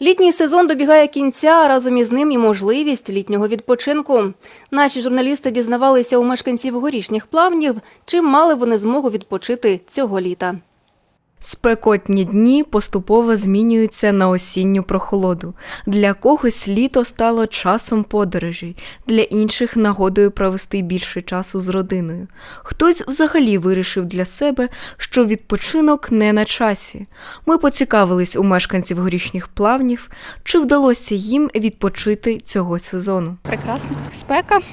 Літній сезон добігає кінця, а разом із ним і можливість літнього відпочинку. Наші журналісти дізнавалися у мешканців горішніх плавнів, чим мали вони змогу відпочити цього літа. Спекотні дні поступово змінюються на осінню прохолоду. Для когось літо стало часом подорожей, для інших нагодою провести більше часу з родиною. Хтось взагалі вирішив для себе, що відпочинок не на часі. Ми поцікавились у мешканців горішніх плавнів, чи вдалося їм відпочити цього сезону. Прекрасно. Спека,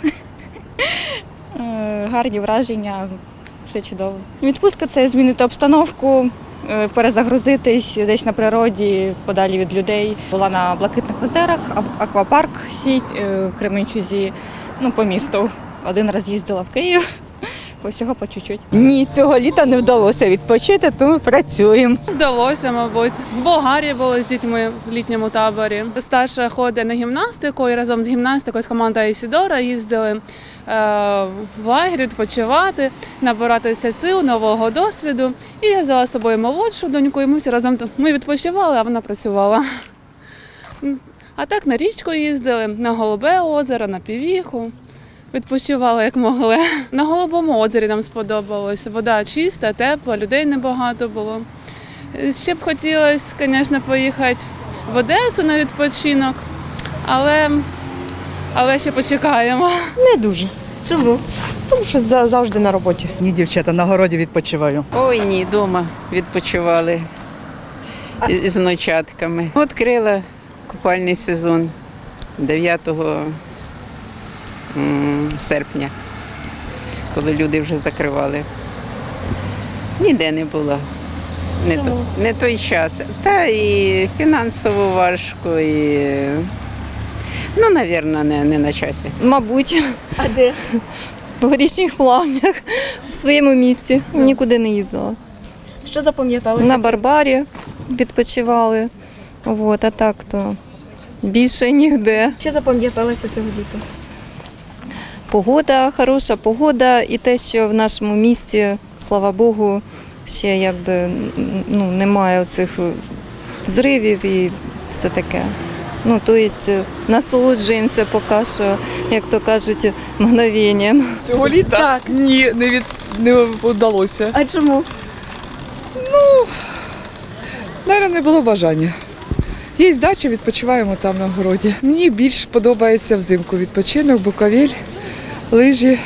Е, гарні враження, все чудово. Відпустка це змінити обстановку, перезагрузитись десь на природі, подалі від людей. Була на Блакитних озерах, аквапарк сіть е, Кременчузі, ну, по місту. Один раз їздила в Київ, по всього по чуть-чуть. Ні, цього літа не вдалося відпочити, тому працюємо. Вдалося, мабуть. В Болгарії були з дітьми в літньому таборі. Старша ходить на гімнастику і разом з гімнастикою з командою Ісідора їздили е, в лагерь відпочивати, набиратися сил, нового досвіду. І я взяла з собою молодшу доньку, і ми всі разом ми відпочивали, а вона працювала. А так на річку їздили, на Голубе озеро, на Півіху. Відпочивали як могли. На Голубому озері нам сподобалось. Вода чиста, тепла, людей небагато було. Ще б хотілося, звісно, поїхати в Одесу на відпочинок, але, але ще почекаємо. Не дуже. Чому? Тому що завжди на роботі. Ні, дівчата, на городі відпочиваю. Ой, ні, вдома відпочивали з внучатками. Відкрила купальний сезон 9 м, серпня, коли люди вже закривали. Ніде не було. Не, то, не той час. Та і фінансово важко, і ну, мабуть, не, не на часі. Мабуть, А де? в горішніх плавнях в своєму місці. Нікуди не їздила. Що запам'яталося? На Барбарі відпочивали. От, а так то більше ніде. Що запам'яталося цього літа? Погода, хороша погода, і те, що в нашому місті, слава Богу, ще якби ну, немає цих зривів і все таке. Ну, тобто насолоджуємося поки що, як то кажуть, мгновенням. Цього літа? Так. Ні, не, від... не вдалося. А чому? Наверно, не було бажання. Є дача, відпочиваємо там на городі. Мені більш подобається взимку відпочинок, буковель, лижі,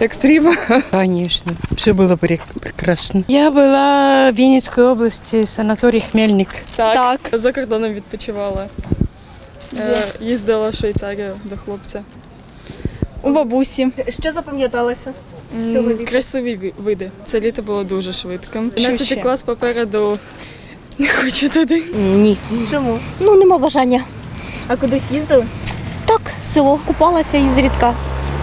екстрім. Конечно, все было прек- прекрасно. Я была в Винницкой области, санаторий Хмельник. Так, за кордоном відпочивала. Е, Їздила в Швейцарію до хлопця. У бабусі. Що запам'яталося? Цього літа? Красиві види. Це літо було дуже швидко. Що 11 ще? клас попереду. Не хочу туди. Ні. Чому? Ну, нема бажання. А кудись їздили? Так, в село купалася ізрідка.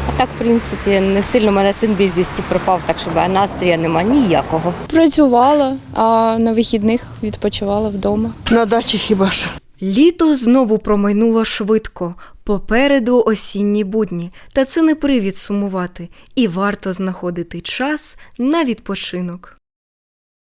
А так, в принципі, не сильно мене син безвісті пропав, так що настрія нема ніякого. Працювала, а на вихідних відпочивала вдома. На дачі хіба що. Літо знову промайнуло швидко. Попереду осінні будні, та це не привід сумувати, і варто знаходити час на відпочинок.